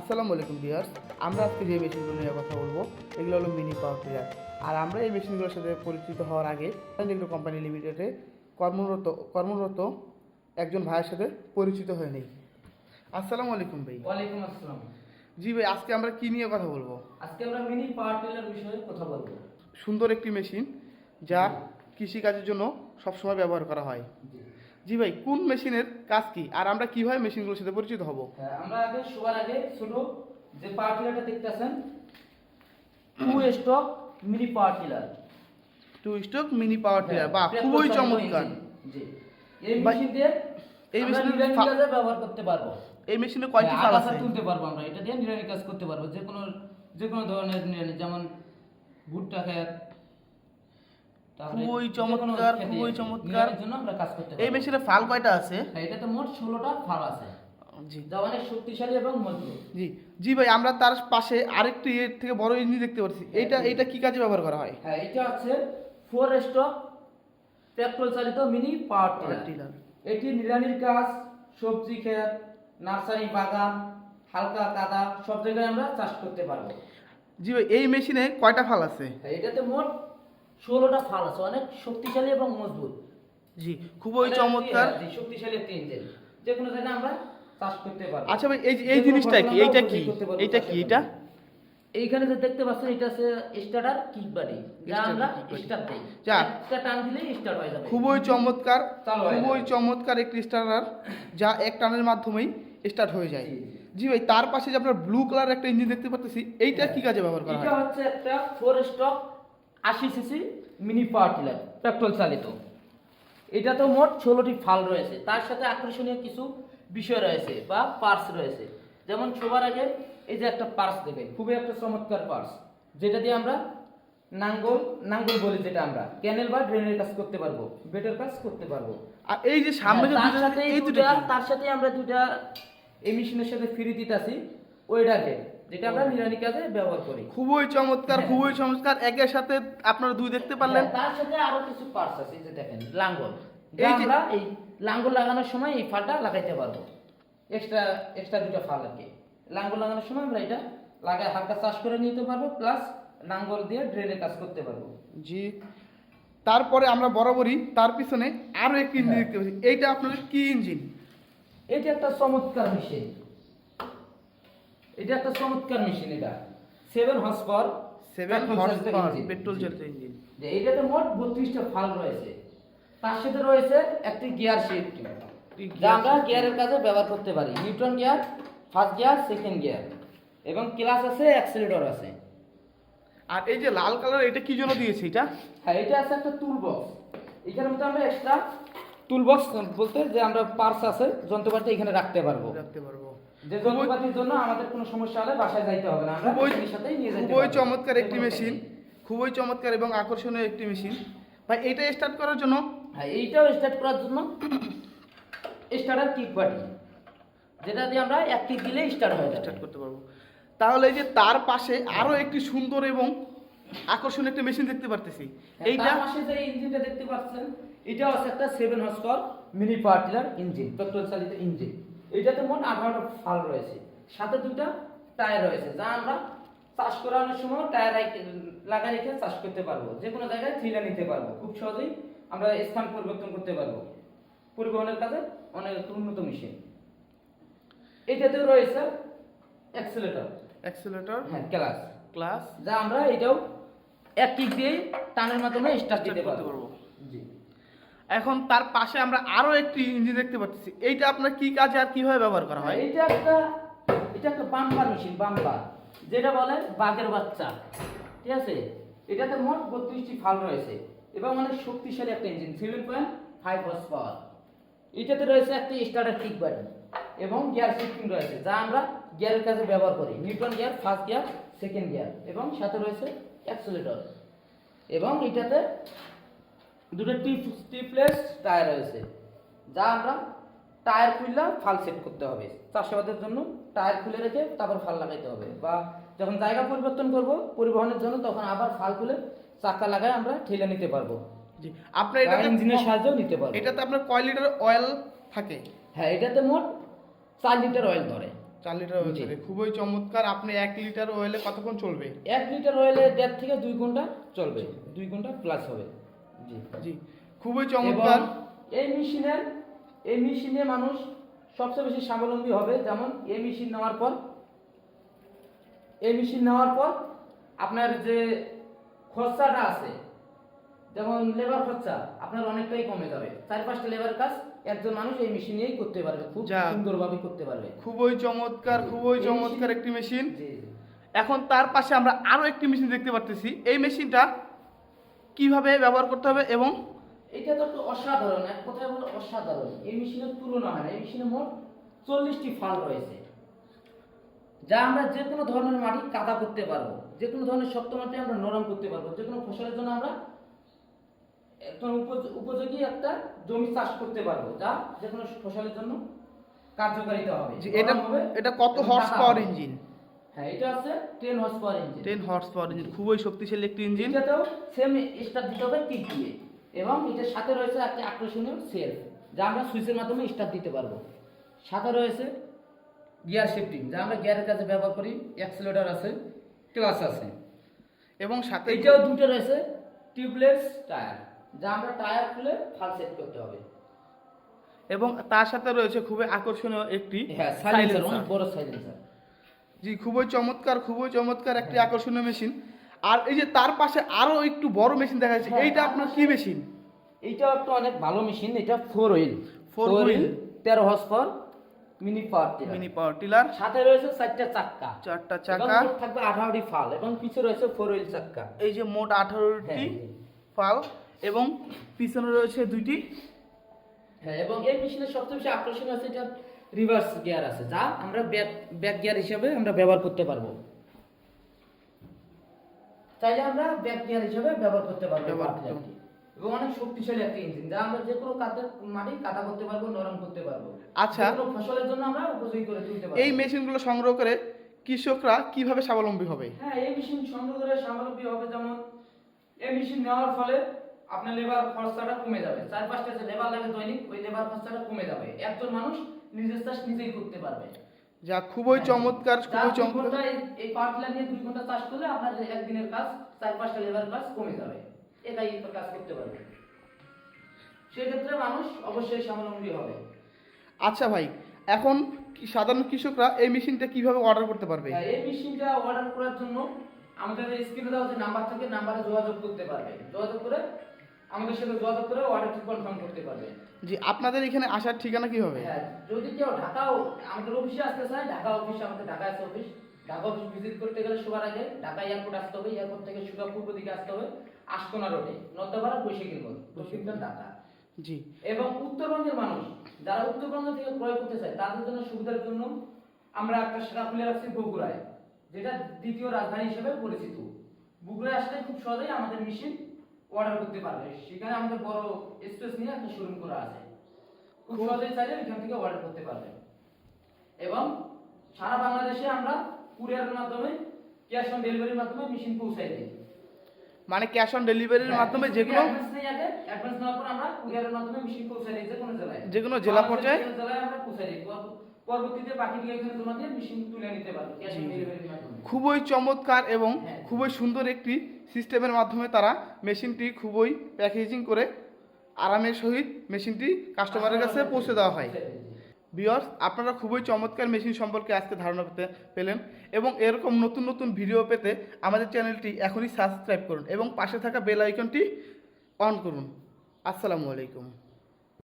আসসালামু আলাইকুম বিয়ার্স আমরা আজকে যে মেশিনগুলো নিয়ে কথা বলব এগুলো হলো মিনি পাওয়ার টিলার। আর আমরা এই মেশিনগুলোর সাথে পরিচিত হওয়ার আগে এগ্রো কোম্পানি লিমিটেডে কর্মরত কর্মরত একজন ভাইয়ের সাথে পরিচিত হয়ে নেই। আসসালামু আলাইকুম ভাই। ওয়ালাইকুম আসসালাম। জি ভাই আজকে আমরা কি নিয়ে কথা বলব? আজকে আমরা মিনি পাওয়ার টিলার বিষয়ে কথা বলব। সুন্দর একটি মেশিন যা কৃষিকাজের জন্য সবসময় ব্যবহার করা হয়। জি ভাই কোন মেশিনের কাজ কি? আর আমরা কীভাবে মেশিনগুলোর সাথে পরিচিত হব? হ্যাঁ, আমরা আগে সবার আগে ছোট যে পাওয়ার টিলারটা দেখতেছেন two stroke mini power tiller two stroke mini power tiller বা খুবই চমৎকার। জি। এই মেশিন দিয়ে এই মেশিন ব্যবহার করতে পারব। এই মেশিনে কয়টি হ্যাঁ, ফাল আগাছা আছে? তুলতে পারব আমরা এটা দিয়ে নিরানি কাজ করতে পারব। যে কোনো যে কোনো ধরনের নিরানি যেমন ভুট্টা খেত খুবই চমৎকার, খুবই চমৎকার। এই মেশিনে ফাল কয়টা আছে? হ্যাঁ, এটাতে মোট ষোলোটা ফাল আছে। জি। যা অনেক শক্তিশালী এবং মজবুত। জি। জি ভাই আমরা তার পাশে আরেকটি এর থেকে বড় ইঞ্জিন দেখতে পাচ্ছি। এইটা এইটা কি কাজে ব্যবহার করা হয়? হ্যাঁ এটা হচ্ছে ফোর স্টক পেট্রোল চালিত মিনি পাওয়ার টিলার। টিলার। এটি নিরানির কাজ সবজি ক্ষেত নার্সারি বাগান হালকা কাদা সব জায়গায় আমরা চাষ করতে পারব। জি ভাই এই মেশিনে কয়টা ফাল আছে? হ্যাঁ, এটাতে মোট ষোলোটা ফাল আছে অনেক শক্তিশালী এবং মজবুত। জি খুবই চমৎকার। হ্যাঁ, শক্তিশালী একটি ইঞ্জিন যে কোনো জায়গায় আমরা চাষ করতে পারব। আচ্ছা ভাই এই এই জিনিসটা কি? এইটা কি? এইটা কি এটা? এইখানে যে দেখতে পাচ্ছেন এটা আছে স্টার্টার কিক বাড়ি যা আমরা স্টার্ট দেই। যা। একটা টান দিলেই স্টার্ট হয়ে যাবে। খুবই চমৎকার খুবই চমৎকার একটি স্টার্টার যা এক টানের মাধ্যমেই স্টার্ট হয়ে যায়। জি, ভাই তার পাশে যে আপনার ব্লু কালার একটা ইঞ্জিন দেখতে পাচ্ছি এইটা কি কাজে ব্যবহার করা হয়? এটা হচ্ছে একটা ফোর স্টক আশি CC mini power tiller petrol চালিত। এটা তো মোট ষোলোটি ফাল রয়েছে। তার সাথে আকর্ষণীয় কিছু বিষয় রয়েছে বা পার্স রয়েছে। যেমন সবার আগে এই যে একটা পার্স দেবেন খুবই একটা চমৎকার পার্স যেটা দিয়ে আমরা নাঙ্গল নাঙ্গল বলি যেটা আমরা ক্যানেল বা ড্রেনের কাজ করতে পারব বেটের কাজ করতে পারব। আর এই যে সামনে হ্যাঁ, তার সাথে এই দুটো তার সাথে আমরা দুটা এই মেশিনের সাথে ফ্রি দিতেছি ওয়েডার যেটা আমরা নিরানি কাজে ব্যবহার করি। খুবই চমৎকার হ্যাঁ। খুবই চমৎকার। একের সাথে আপনারা দুই দেখতে পারলেন। হ্যাঁ, তার সাথে আরও কিছু পার্টস আছে এই যে দেখেন লাঙ্গল। আমরা এই লাঙ্গল লাগানোর সময় এই ফালটা লাগাইতে পারব। এক্সট্রা এক্সট্রা দুটো ফাল আর কি। লাঙ্গল লাগানোর সময় আমরা এটা লাগায় হালকা চাষ করে নিতে পারব প্লাস লাঙ্গল দিয়ে ড্রেনে কাজ করতে পারব। জি। তারপরে আমরা বরাবরই তার পিছনে আরও একটি ইঞ্জিন। দেখতে পাচ্ছি। এইটা আপনাদের কি ইঞ্জিন? এটা একটা চমৎকার মেশিন এটা একটা চমৎকার মেশিন এটা। Seven horse power seven horse power petrol চালিত ইঞ্জিন যে এইটাতে মোট বত্রিশটা ফাল রয়েছে। তার সাথে রয়েছে একটি গিয়ার শিফট যা আমরা গিয়ারের কাজে ব্যবহার করতে পারি। Neutral gear first gear second gear এবং ক্লাস আছে অ্যাক্সেলেটর আছে। আর এই যে লাল কালার এটা কি জন্য দিয়েছে এটা? হ্যাঁ এটা আছে একটা টুল বক্স এখানের মধ্যে আমরা এক্সট্রা টুল বক্স বলতে যে আমরা পার্স আছে যন্ত্রপাতি এখানে রাখতে পারব। রাখতে পারব। যে যন্ত্রপাতির জন্য আমাদের কোনো সমস্যা হলে বাসায় যাইতে হবে না। আমরা খুবই- সাথেই নিয়ে যেতে খুবই চমৎকার একটি মেশিন। খুবই চমৎকার এবং আকর্ষণীয় একটি মেশিন। ভাই এটা স্টার্ট করার জন্য? হ্যাঁ এইটাও স্টার্ট করার জন্য স্টার্টার কিক বাটি যেটা দিয়ে আমরা এক কিক দিলে স্টার্ট হয়ে স্টার্ট করতে পারব। তাহলে এই যে তার পাশে আরও একটি সুন্দর এবং আকর্ষণীয় একটি মেশিন দেখতে পারতেছি। এইটা এইটা হ্যাঁ, পাশে যে ইঞ্জিনটা দেখতে পাচ্ছেন এটা হচ্ছে একটা seven horse mini power tiller engine petrol চালিত ইঞ্জিন এটাতে মোট আঠারোটা ফাল রয়েছে। সাথে দুটা টায়ার রয়েছে যা আমরা চাষ করানোর সময় টায়ার লাগাই রেখে চাষ করতে পারব। যে কোনো জায়গায় ঠিলা নিতে পারব। খুব সহজেই আমরা স্থান পরিবর্তন করতে পারব। পরিবহনের কাজে অনেক উন্নত মেশিন। এটাতে রয়েছে অ্যাক্সেলেটর অ্যাক্সেলেটর হ্যাঁ ক্লাস ক্লাস যা আমরা এটাও এক কিক দিয়ে টানের মাধ্যমে স্টার্ট দিতে পারব। এখন তার পাশে আমরা আরও একটি ইঞ্জিন দেখতে পাচ্ছি। এইটা আপনার কি কাজে আর কীভাবে ব্যবহার করা হয়? এটা একটা এটা একটা বাম্পার মেশিন বাম্পার যেটা বলে বাঘের বাচ্চা। ঠিক আছে? এটাতে মোট বত্রিশটি ফাল রয়েছে এবং অনেক শক্তিশালী একটা engine seven point five horse power এটাতে রয়েছে একটি স্টার্টার কিক বাটন এবং গিয়ার শিফটিং রয়েছে, যা আমরা গিয়ারের কাজে ব্যবহার করি। Neutral gear first gear second gear এবং সাথে রয়েছে অ্যাক্সেলেটর এবং এটাতে দুটো টিপ টিপলেস টায়ার রয়েছে। যা আমরা টায়ার খুললে ফাল সেট করতে হবে। চাষাবাদের জন্য টায়ার খুলে রেখে তারপর ফাল লাগাইতে হবে বা যখন জায়গা পরিবর্তন করব পরিবহনের জন্য তখন আবার ফাল খুলে চাকা লাগায় আমরা ঠেলে নিতে পারব। আপনার এটা ইঞ্জিনের সাহায্যেও নিতে পারব। এটাতে আপনার কয় লিটার অয়েল থাকে? হ্যাঁ এটাতে মোট চার লিটার অয়েল ধরে। চার লিটার অয়েল জি। খুবই চমৎকার। আপনি এক লিটার অয়েলে কতক্ষণ চলবে? এক লিটার অয়েলে দেড় থেকে দুই ঘণ্টা চলবে। দুই ঘণ্টা প্লাস হবে। জি। খুবই চমৎকার। এই মেশিনের এই মেশিনে মানুষ সবচেয়ে বেশি স্বাবলম্বী হবে। যেমন এই মেশিন নেওয়ার পর এই মেশিন নেওয়ার পর আপনার যে খরচাটা আছে যেমন লেবার খরচা আপনার অনেকটাই কমে যাবে। চার পাঁচটা লেবার কাজ একজন মানুষ এই মেশিন নিয়েই করতে পারবে খুব। সুন্দরভাবে করতে পারবে। খুবই চমৎকার খুবই চমৎকার একটি মেশিন। এখন তার পাশে আমরা আরও একটি মেশিন দেখতে পাচ্ছি এই মেশিনটা কীভাবে ব্যবহার করতে হবে এবং এটা তো একটু অসাধারণ এক কথায় বলে অসাধারণ। এই মেশিনের তুলনা হয় না এই মেশিনে মোট চল্লিশটি ফাল রয়েছে। যা আমরা যে কোনো ধরনের মাটি কাদা করতে পারব যে কোনো ধরনের শক্ত মাটি আমরা নরম করতে পারব যে কোনো ফসলের জন্য আমরা একদম উপয- উপযোগী একটা জমি চাষ করতে পারব যা যে কোনো ফসলের জন্য কার্যকারিতা হবে। এটা এটা কত হর্স পাওয়ার ইঞ্জিন হ্যাঁ এটা আছে ten horse power engine ten horse power engine খুবই শক্তিশালী একটি ইঞ্জিন এটাতেও সেম স্টার্ট দিতে হবে টিক এবং এটার সাথে রয়েছে একটা আকর্ষণীয় সেলফ যা আমরা সুইচের মাধ্যমে স্টার্ট দিতে পারব। সাথে রয়েছে গিয়ার শিফটিং যা আমরা গিয়ারের কাছে ব্যবহার করি অ্যাক্সিলেটর আছে ক্লাস আছে। এবং সাথে এইটাও দুটো রয়েছে টিউবলেস টায়ার যা আমরা টায়ার খুলে ফাল সেট করতে হবে। এবং তার সাথে রয়েছে খুবই আকর্ষণীয় একটি হ্যাঁ সাইলেন্সার অনেক বড় সাইলেন্সার জি খুবই চমৎকার খুবই চমৎকার একটি আকর্ষণীয় মেশিন আর এই যে তার পাশে আরও একটু বড় মেশিন দেখা যাচ্ছে হ্যাঁ, এইটা আপনার কি মেশিন এইটা একটা অনেক ভালো মেশিন এটা ফোর হুইল ফোর wheel। তেরো horse power mini power tiller mini power tiller সাথে রয়েছে চারটা চাক্কা। চারটা চাকা থাকবে আঠারোটি ফাল এবং পিছে রয়েছে ফোর হুইল চাক্কা। এই যে মোট আঠারোটি হ্যাঁ, ফাল এবং পিছনে রয়েছে দুইটি। হ্যাঁ এবং এই মেশিনের সবচেয়ে বেশি আকর্ষণীয় আছে এটা রিভার্স গিয়ার আছে যা আমরা ব্যাক ব্যাক গিয়ার হিসেবে আমরা ব্যবহার করতে পারব চাইলে আমরা ব্যাক গিয়ার হিসেবে ব্যবহার করতে পারব। এবং অনেক শক্তিশালী একটা ইঞ্জিন যা আমরা যে কোনো কাদের মাটি কাটা করতে পারব নরম করতে পারব আচ্ছা। ফসলের জন্য আমরা উপযোগী করে তুলতে পারব এই মেশিনগুলো সংগ্রহ করে কৃষকরা কীভাবে স্বাবলম্বী হবে হ্যাঁ এই মেশিন সংগ্রহ করে স্বাবলম্বী হবে যেমন এই মেশিন নেওয়ার ফলে আপনার লেবার খরচাটা কমে যাবে। চার পাঁচটা যে লেবার লাগে দৈনিক ওই লেবার খরচাটা কমে যাবে। একজন মানুষ নিজের চাষ নিজেই করতে পারবে। যা খুবই হ্যাঁ। চমৎকার খুবই চমৎকার। এই- টিলার নিয়ে দুই ঘণ্টা চাষ করলে আপনার একদিনের কাজ চার পাঁচটা লেবার কাজ কমে যাবে। একাই কাজ করতে পারবে। সেক্ষেত্রে মানুষ অবশ্যই স্বাবলম্বী হবে। আচ্ছা ভাই এখন সাধারণ কৃষকরা এই মেশিনটা কীভাবে অর্ডার করতে পারবে? হ্যাঁ, এই মেশিনটা অর্ডার করার জন্য আমাদের স্ক্রিনে দেওয়া যে নাম্বার থাকে নাম্বারে যোগাযোগ করতে পারবে। যোগাযোগ করে আমাদের সাথে যোগাযোগ করে অর্ডারটি কনফার্ম করতে পারবে। জি আপনাদের এখানে আসার ঠিকানা কি হবে? হ্যাঁ যদি কেউ ঢাকাও আমাদের অফিসে আসতে চায় ঢাকা অফিস আমাদের ঢাকা আছে অফিস ঢাকা অফিস ভিজিট করতে গেলে সবার আগে ঢাকা এয়ারপোর্ট আসতে হবে এয়ারপোর্ট থেকে সুগা পূর্ব দিকে আসতে হবে আশকোনা রোডে নদ্দাপাড়া বৈশাখীর মোড় দক্ষিণখান ঢাকা। জি। এবং উত্তরবঙ্গের মানুষ যারা উত্তরবঙ্গ থেকে ক্রয় করতে চায় তাদের জন্য সুবিধার জন্য আমরা একটা শাখা খুলে রাখছি বগুড়ায় যেটা দ্বিতীয় রাজধানী হিসেবে পরিচিত। বগুড়ায় আসলে খুব সহজেই আমাদের মেশিন অর্ডার করতে পারবে। সেখানে আমাদের বড় স্পেস নিয়ে একটা শোরুম করা আছে খুব সহজেই চাইলে এখান থেকে অর্ডার করতে পারবে এবং সারা বাংলাদেশে আমরা কুরিয়ারের মাধ্যমে ক্যাশ অন ডেলিভারির মাধ্যমে মেশিন পৌঁছাই দিই। মানে ক্যাশ অন ডেলিভারির মাধ্যমে যে কোনো অ্যাডভান্স নেওয়ার পর আমরা কুরিয়ারের মাধ্যমে মেশিন পৌঁছে দিই যে কোনো জেলায়। যে কোনো জেলা পর্যায়ে? জেলায় আমরা পৌঁছে দিই। পরবর্তীতে বাকিগুলো এখানে মেশিন তুলে নিতে পারব ক্যাশ অন ডেলিভারির মাধ্যমে। খুবই চমৎকার এবং হ্যাঁ। খুবই সুন্দর একটি সিস্টেমের মাধ্যমে তারা মেশিনটি খুবই প্যাকেজিং করে আরামের সহিত মেশিনটি কাস্টমারের কাছে পৌঁছে দেওয়া হয়। বিয়র্স আপনারা খুবই চমৎকার মেশিন সম্পর্কে আজকে ধারণা পেতে পেলেন এবং এরকম নতুন নতুন ভিডিও পেতে আমাদের চ্যানেলটি এখনই সাবস্ক্রাইব করুন এবং পাশে থাকা বেল আইকনটি অন করুন। আসসালামু আলাইকুম।